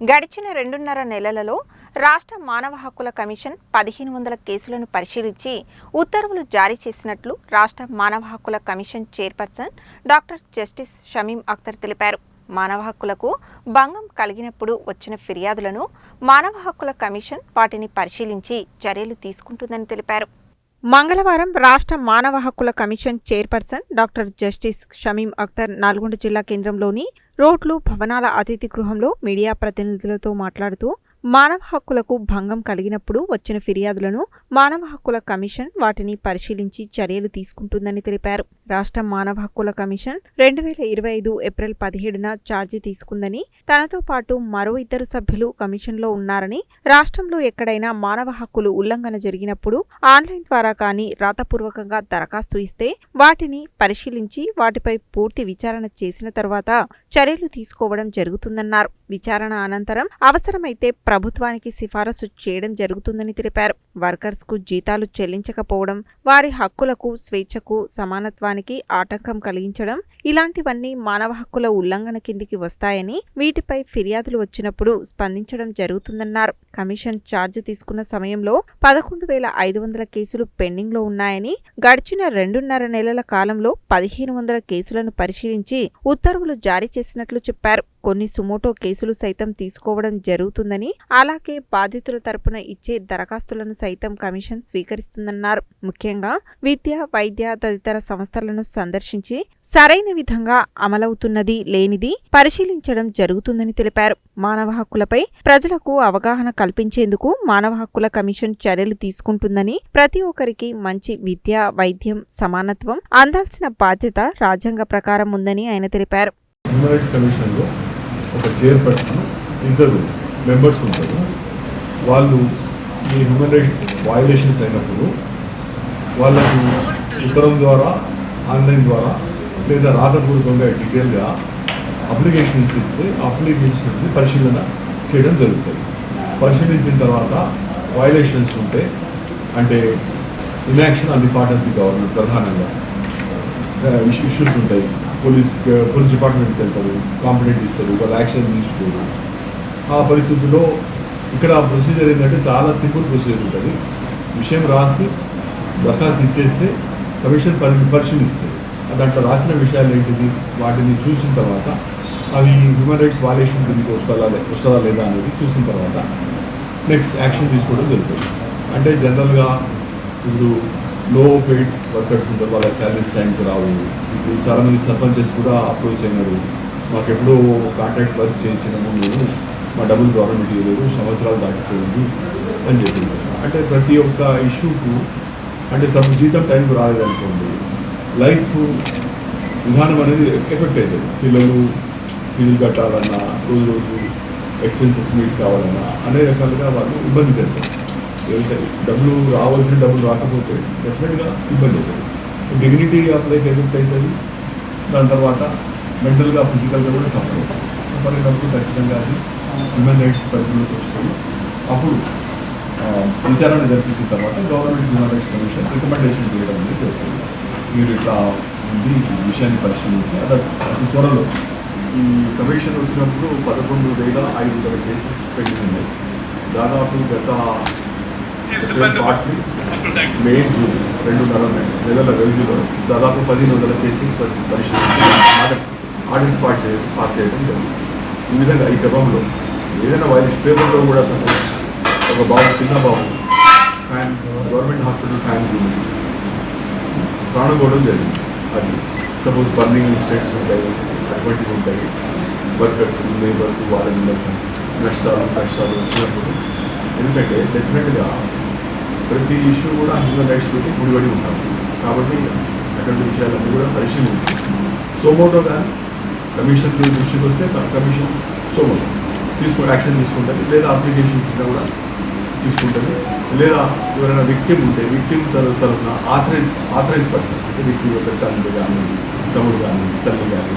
గడిచిన రెండున్నర నెలలలో రాష్ట్ర మానవ హక్కుల కమిషన్ పదిహేను వందల కేసులను పరిశీలించి ఉత్తర్వులు జారీ చేసినట్లు రాష్ట్ర మానవ హక్కుల commission chairperson doctor justice Shamim Akhtar తెలిపారు. మానవ హక్కులకు భంగం కలిగినప్పుడు వచ్చిన ఫిర్యాదులను మానవ హక్కుల కమిషన్ వాటిని పరిశీలించి చర్యలు తీసుకుంటుందని తెలిపారు. మంగళవారం రాష్ట్ర మానవ హక్కుల commission chairperson doctor justice Shamim Akhtar Nalgonda జిల్లా కేంద్రంలోని రోడ్లు భవనాల అతిథి గృహంలో మీడియా ప్రతినిధులతో మాట్లాడుతూ మానవ హక్కులకు భంగం కలిగినప్పుడు వచ్చిన ఫిర్యాదులను మానవ హక్కుల కమిషన్ వాటిని పరిశీలించి చర్యలు తీసుకుంటుందని తెలిపారు. రాష్ట్ర మానవ హక్కుల కమిషన్ రెండు వేల ఇరవై ఐదు ఏప్రిల్ పదిహేడున ఛార్జీ తీసుకుందని తనతో పాటు మరో ఇద్దరు సభ్యులు కమిషన్లో ఉన్నారని రాష్ట్రంలో ఎక్కడైనా మానవ హక్కులు ఉల్లంఘన జరిగినప్పుడు ఆన్లైన్ ద్వారా కానీ రాతపూర్వకంగా దరఖాస్తు ఇస్తే వాటిని పరిశీలించి వాటిపై పూర్తి విచారణ చేసిన తర్వాత చర్యలు తీసుకోవడం జరుగుతుందన్నారు. విచారణ అనంతరం అవసరమైతే ప్రభుత్వానికి సిఫారసు చేయడం జరుగుతుందని తెలిపారు. వర్కర్స్కు జీతాలు చెల్లించకపోవడం వారి హక్కులకు స్వేచ్ఛకు సమానత్వానికి ఆటంకం కలిగించడం ఇలాంటివన్నీ మానవ హక్కుల ఉల్లంఘన కిందికి వస్తాయని వీటిపై ఫిర్యాదులు వచ్చినప్పుడు స్పందించడం జరుగుతుందన్నారు. కమిషన్ ఛార్జ్ తీసుకున్న సమయంలో పదకొండు వేల ఐదు వందల కేసులు పెండింగ్లో ఉన్నాయని గడిచిన రెండున్నర నెలల కాలంలో పదిహేను వందల కేసులను పరిశీలించి ఉత్తర్వులు జారీ చేసినట్లు చెప్పారు. కొన్ని సుమోటో కేసులు సైతం తీసుకోవడం జరుగుతుందని అలాగే బాధితుల తరపున ఇచ్చే దరఖాస్తులను సైతం కమిషన్ స్వీకరిస్తుందన్నారు. ముఖ్యంగా విద్య వైద్య తదితర సంస్థలను సందర్శించి సరైన విధంగా అమలవుతున్నది లేనిది పరిశీలించడం జరుగుతుందని తెలిపారు. మానవ హక్కులపై ప్రజలకు అవగాహన కల్పించేందుకు మానవ హక్కుల కమిషన్ చర్యలు తీసుకుంటుందని ప్రతి ఒక్కరికి మంచి విద్య వైద్యం సమానత్వం అందాల్సిన బాధ్యత రాజ్యాంగ ప్రకారం ఉందని ఆయన తెలిపారు. హ్యూమన్ రైట్స్ కమిషన్లో ఒక చైర్పర్సన్ ఇద్దరు మెంబర్స్ ఉంటారు. వాళ్ళు ఈ హ్యూమన్ రైట్స్ వయలేషన్స్ అయినప్పుడు వాళ్ళకు ఉత్తరం ద్వారా ఆన్లైన్ ద్వారా లేదా రాతపూర్వకంగా డీటెయిల్గా అప్లికేషన్స్ ఇస్తే అప్లికేషన్స్ని పరిశీలన చేయడం జరుగుతుంది. పరిశీలించిన తర్వాత వయలేషన్స్ ఉంటే అంటే inaction on the part of the government ప్రధానంగా uh, ఇష్యూస్ ఉంటాయి. పోలీస్ పోలీస్ డిపార్ట్మెంట్కి వెళ్తారు కాంప్లైంట్ ఇస్తారు వాళ్ళు యాక్షన్ తీసుకోరు ఆ పరిస్థితుల్లో ఇక్కడ ప్రొసీజర్ ఏంటంటే చాలా సింపుల్ ప్రొసీజర్ ఉంటుంది. విషయం రాసి దరఖాస్తు ఇచ్చేస్తే కమిషన్ పరి పరిశీలిస్తుంది దాంట్లో రాసిన విషయాలు ఏంటిది? వాటిని చూసిన తర్వాత అవి హ్యూమన్ రైట్స్ వాలేషన్ కిందకి వస్తుందా వస్తుందా లేదా అనేది చూసిన తర్వాత నెక్స్ట్ యాక్షన్ తీసుకోవడం జరుగుతుంది. అంటే జనరల్గా ఇప్పుడు లో పెయిడ్ వర్కర్స్ ఉంటారు వాళ్ళ శాలరీస్ టైంకి రావు. ఇప్పుడు చాలామంది సర్పంచెస్ కూడా అప్రోచ్ అయినారు. మాకు ఎప్పుడో కాంట్రాక్ట్ వర్క్ చేయించిన ముందు మా డబ్బులు గవర్నమెంట్ ఇవ్వలేదు సంవత్సరాలు దాటిపోయింది అని చెప్పేసి. అంటే ప్రతి ఒక్క ఇష్యూకు అంటే సమ్ జీతం టైంకి రాలేదనుకోండి లైఫ్ విధానం అనేది ఎఫెక్ట్ అవుతుంది పిల్లలు ఫీజులు కట్టాలన్నా రోజు రోజు ఎక్స్పెన్సెస్ మీట్ కావాలన్నా అనే రకాలుగా వాళ్ళు ఇబ్బంది చేస్తారు ఏదైతే డబ్బులు రావాల్సిన డబ్బులు రాకపోతే డెఫినెట్గా ఇబ్బంది అవుతుంది డిగ్నిటీ ఆఫ్ లైఫ్ ఎఫెక్ట్ అవుతుంది దాని తర్వాత మెంటల్గా ఫిజికల్గా కూడా సఫర్ అవుతుంది సఫర్ అయినప్పుడు ఖచ్చితంగా అది హ్యూమన్ రైట్స్ పరిధిలోకి వస్తుంది అప్పుడు విచారణ జరిపించిన తర్వాత government human rights commission recommendation చేయడం అనేది జరుగుతుంది. మీరు ఇట్లా ఉంది ఈ విషయాన్ని పరిశీలించి అది త్వరలో ఈ కమిషన్ వచ్చినప్పుడు పదకొండు వేల ఐదు వందల కేసెస్ పెండింగ్ ఉన్నాయి దాదాపు గత మే జూన్ రెండున్నర నెలల వ్యవధిలో దాదాపు పదిహేను వందల కేసెస్ పరిశీలించి ఆర్డర్స్ ఆర్డర్స్ పాస్ చేయడం పాస్ చేయడం జరిగింది. ఈ విధంగా ఈ క్రమంలో ఏదైనా వైరస్ పేపర్లో కూడా సపోజ్ ఒక బాబు చిన్న బాబు fan government hospital fan room ప్రాణం జరిగింది. అది సపోజ్ బర్నింగ్ మిస్టేక్స్ ఉంటాయి అటువంటివి ఉంటాయి. వర్కర్స్ లేబర్కు వాళ్ళకి నష్టాలు కష్టాలు వచ్చినప్పుడు ఎందుకంటే డెఫినెట్గా ప్రతి ఇష్యూ కూడా హ్యూమన్ రైట్స్ తోటి ముడిపడి ఉంటాం. కాబట్టి అటువంటి విషయాలన్నీ కూడా పరిశీలించి సోమోటో కానీ కమిషన్ దృష్టికి వస్తే క- కమిషన్ సోమోటో. తీసుకో యాక్షన్ తీసుకుంటుంది లేదా అప్లికేషన్స్ ఇచ్చినా కూడా తీసుకుంటుంది లేదా ఎవరైనా విక్టిమ్ ఉంటే విక్టిమ్ తరఫున ఆథరైజ్ ఆథరైజ్ పర్సన్ అంటే విక్టిమ్ యొక్క తండ్రి కానీ తమ్ముడు కానీ తల్లి కానీ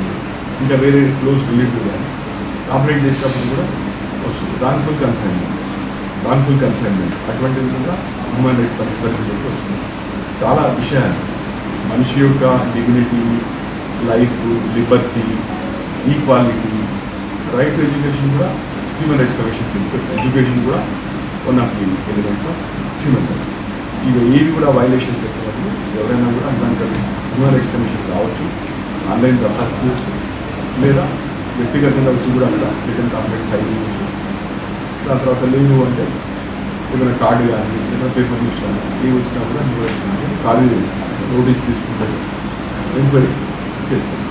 ఇంకా వేరే క్లోజ్ రిలేటివ్ కానీ ఆపరేట్ చేసినప్పుడు కూడా వస్తుంది. రాంగ్ఫుల్ కన్ఫైన్మెంట్ రాంగ్ఫుల్ కన్ఫైన్మెంట్ అటువంటి విధంగా హ్యూమన్ రైట్స్ పరిస్థితులకు వస్తుంది. చాలా విషయాలు. మనిషి యొక్క dignity life liberty equality right to education కూడా హ్యూమన్ రైట్స్ కమిషన్ కింద ఎడ్యుకేషన్ కూడా one of the elements of human rights ఇవి ఏవి కూడా వైలేషన్స్ వచ్చినప్పుడు ఎవరైనా కూడా ఇలాంటి హ్యూమన్ రైట్స్ కమిషన్ రావచ్చు ఆన్లైన్ దరఖాస్తు చేయొచ్చు లేదా వ్యక్తిగతంగా వచ్చి కూడా అక్కడ రిటర్న్ కంప్లైంట్ ఫైల్ చేయవచ్చు. దాని తర్వాత లేదు అంటే ఏదైనా కార్డు కానీ ఏదైనా పేపర్ న్యూస్ కానీ ఏవి వచ్చినా కూడా హ్యూమన్ రైట్స్ ఖాళీ చేసి నోటీస్ తీసుకుంటారు ఎంక్వైరీ చేస్తారు.